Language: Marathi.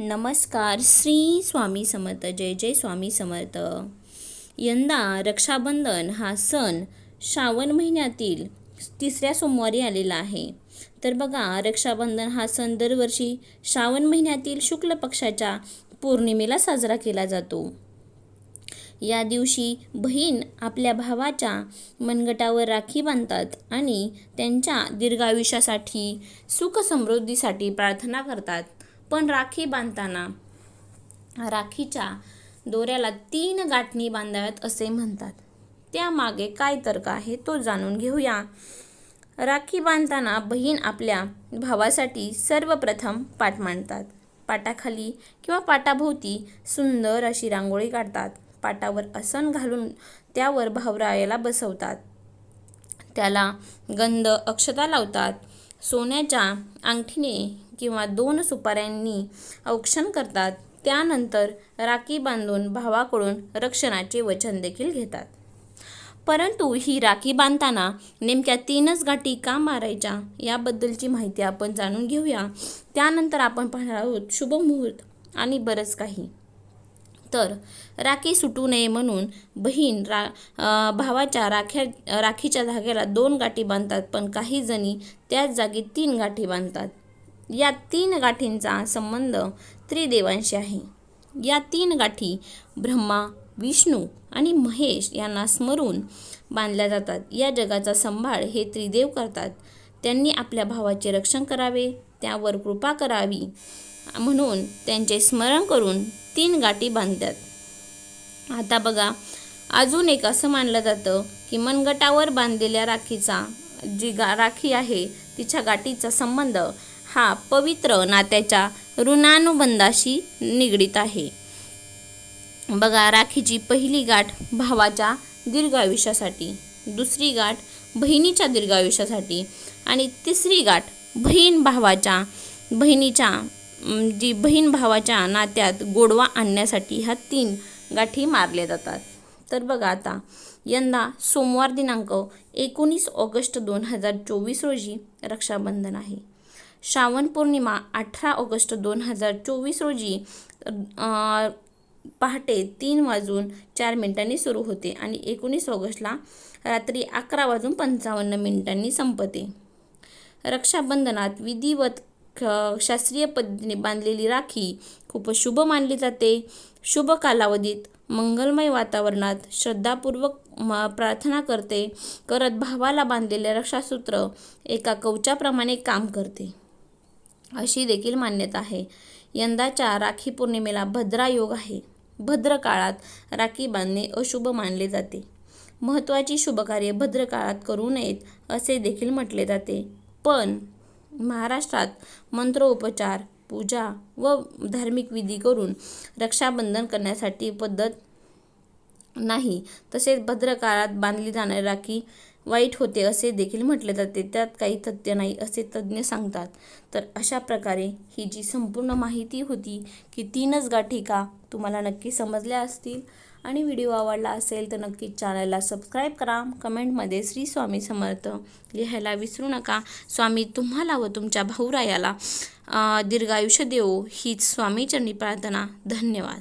नमस्कार श्री स्वामी समर्थ जय जय स्वामी समर्थ. यंदा रक्षाबंधन हा सण श्रावण महिन्यातील तिसऱ्या सोमवारी आलेला आहे. तर बघा रक्षाबंधन हा सण दरवर्षी श्रावण महिन्यातील शुक्ल पक्षाच्या पौर्णिमेला साजरा केला जातो. या दिवशी बहीण आपल्या भावाच्या मनगटावर राखी बांधतात आणि त्यांच्या दीर्घायुष्यासाठी सुख समृद्धीसाठी प्रार्थना करतात. पण राखी बांधताना राखीच्या दोऱ्याला तीन गाठणी बांधाव्यात असे म्हणतात. त्यामागे काय तर्क आहे तो जाणून घेऊया. राखी बांधताना बहीण आपल्या भावासाठी सर्वप्रथम पाठ मांडतात. पाटाखाली किंवा पाटाभोवती सुंदर अशी रांगोळी काढतात. पाटावर आसन घालून त्यावर भावरायाला बसवतात. त्याला गंध अक्षता लावतात. सोन्याच्या अंगठीने किंवा दोन सुपाऱ्यांनी औक्षण करतात. त्यानंतर राखी बांधून भावाकडून रक्षणाचे वचन देखील घेतात. परंतु ही राखी बांधताना नेमक्या तीनच गाठी का मारायच्या याबद्दलची माहिती आपण जाणून घेऊया. त्यानंतर आपण पाहणार आहोत शुभ मुहूर्त आणि बरंच काही. तर राखी सुटू नये म्हणून बहीण रा भावाच्या राख्या राखीच्या धाग्याला दोन गाठी बांधतात पण काही जणी त्याच जागी तीन गाठी बांधतात. या तीन गाठींचा संबंध त्रिदेवांशी आहे. या तीन गाठी ब्रह्मा विष्णू आणि महेश यांना स्मरून बांधल्या जातात. या जगाचा सांभाळ हे त्रिदेव करतात. त्यांनी आपल्या भावाचे रक्षण करावे त्यावर कृपा करावी. म्हणून त्यांचे स्मरण करून तीन गाठी बांधतात. आता बघा अजून एक असं मानलं जातं की मनगटावर बांधलेल्या राखीचा जी गा राखी आहे तिच्या गाठीचा संबंध हा पवित्र नात्याच्या ऋणानुबंधाशी निगडीत आहे. बघा राखीची पहिली गाठ भावाच्या दीर्घ आयुष्यासाठी दुसरी गाठ बहिणीच्या दीर्घायुष्यासाठी आणि तिसरी गाठ बहीण भावाच्या बहिणीच्या जी बहीण भावाच्या नात्यात गोडवा आणण्यासाठी ह्या तीन गाठी मारल्या जातात. तर बघा आता यंदा सोमवार दिनांक एकोणीस ऑगस्ट दोन हजार चोवीस रोजी रक्षाबंधन आहे. श्रावण पौर्णिमा अठरा ऑगस्ट दोन हजार चोवीस रोजी पहाटे तीन वाजून चार मिनिटांनी सुरू होते आणि एकोणीस ऑगस्टला रात्री अकरा वाजून पंचावन्न मिनिटांनी संपते. रक्षाबंधनात विधिवत शास्त्रीय पद्धतीने बांधलेली राखी खूपच शुभ मानली जाते. शुभ कालावधीत मंगलमय वातावरणात श्रद्धापूर्वक म- प्रार्थना करते. करत भावाला बांधलेले रक्षासूत्र एका कवचाप्रमाणे काम करते. अशी देखील मान्यता आहे. यंदाच्या राखी पौर्णिमेला भद्रा योग आहे. भद्र काळात राखी बांधणे अशुभ मानले जाते. महत्त्वाची शुभकार्य भद्र काळात करू नयेत असे देखील म्हटले जाते. पण महाराष्ट्रात मंत्रोपचार पूजा व धार्मिक विधी करून रक्षाबंधन करण्यासाठी पद्धत नाही. तसेच भद्रकाळात बांधली जाणारी राखी वाईट होते असे देखील म्हटले जाते. त्यात काही तथ्य नाही असे तज्ज्ञ सांगतात. तर अशा प्रकारे ही जी संपूर्ण माहिती होती की तीनच गाठी का तुम्हाला नक्की समजल्या असतील. आणि व्हिडिओ आवडला असेल तर नक्कीच चॅनलला सबस्क्राईब करा. कमेंटमध्ये श्री स्वामी समर्थ लिहायला विसरू नका. स्वामी तुम्हाला व तुमच्या भाऊरायाला दीर्घायुष्य देवो. हीच स्वामीचरणी प्रार्थना. धन्यवाद.